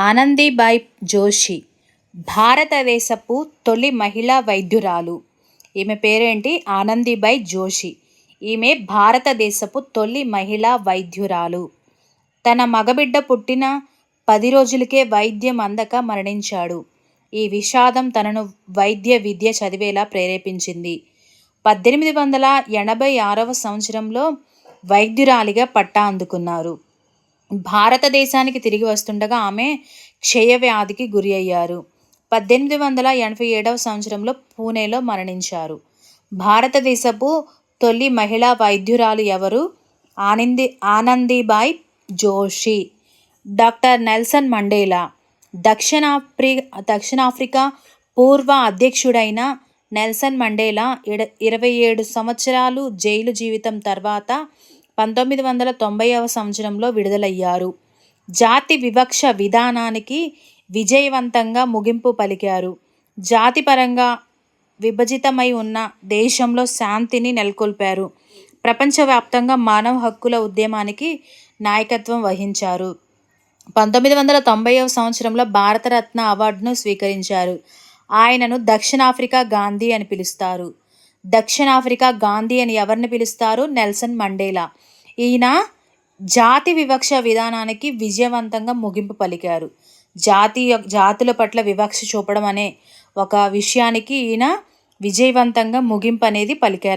ఆనందీబాయ్ జోషి భారతదేశపు తొలి మహిళా వైద్యురాలు. ఈమె పేరేంటి? ఆనందీబాయ్ జోషి. ఈమె భారతదేశపు తొలి మహిళా వైద్యురాలు. తన మగబిడ్డ పుట్టిన పది రోజులకే వైద్యం అందక మరణించాడు. ఈ విషాదం తనను వైద్య విద్య చదివేలా ప్రేరేపించింది. పద్దెనిమిది వందల ఎనభై ఆరవ సంవత్సరంలో వైద్యురాలిగా పట్టా అందుకున్నారు. భారతదేశానికి తిరిగి వస్తుండగా ఆమె క్షయవ్యాధికి గురి అయ్యారు. పద్దెనిమిది వందల ఎనభై ఏడవ సంవత్సరంలో పూణేలో మరణించారు. భారతదేశపు తొలి మహిళా వైద్యురాలు ఎవరు? Anandi Anandibai Joshi. Doctor Nelson Mandela. దక్షిణాఫ్రి దక్షిణాఫ్రికా పూర్వ అధ్యక్షుడైన నెల్సన్ మండేలా ఇడ ఇరవై ఏడు సంవత్సరాలు జైలు జీవితం తర్వాత పంతొమ్మిది వందల తొంభైవ సంవత్సరంలో విడుదలయ్యారు. జాతి వివక్ష విధానానికి విజయవంతంగా ముగింపు పలికారు. జాతిపరంగా విభజితమై ఉన్న దేశంలో శాంతిని నెలకొల్పారు. ప్రపంచవ్యాప్తంగా మానవ హక్కుల ఉద్యమానికి నాయకత్వం వహించారు. పంతొమ్మిది వందల తొంభైవ సంవత్సరంలో భారతరత్న అవార్డును స్వీకరించారు. ఆయనను దక్షిణాఫ్రికా గాంధీ అని పిలుస్తారు. దక్షిణాఫ్రికా గాంధీ అని ఎవరిని పిలుస్తారు? Nelson Mandela. ఈయన జాతి వివక్ష విధానానికి విజయవంతంగా ముగింపు పలికారు. జాతి జాతుల పట్ల వివక్ష చూపడం అనే ఒక విషయానికి ఈయన విజయవంతంగా ముగింపు అనేది పలికారు.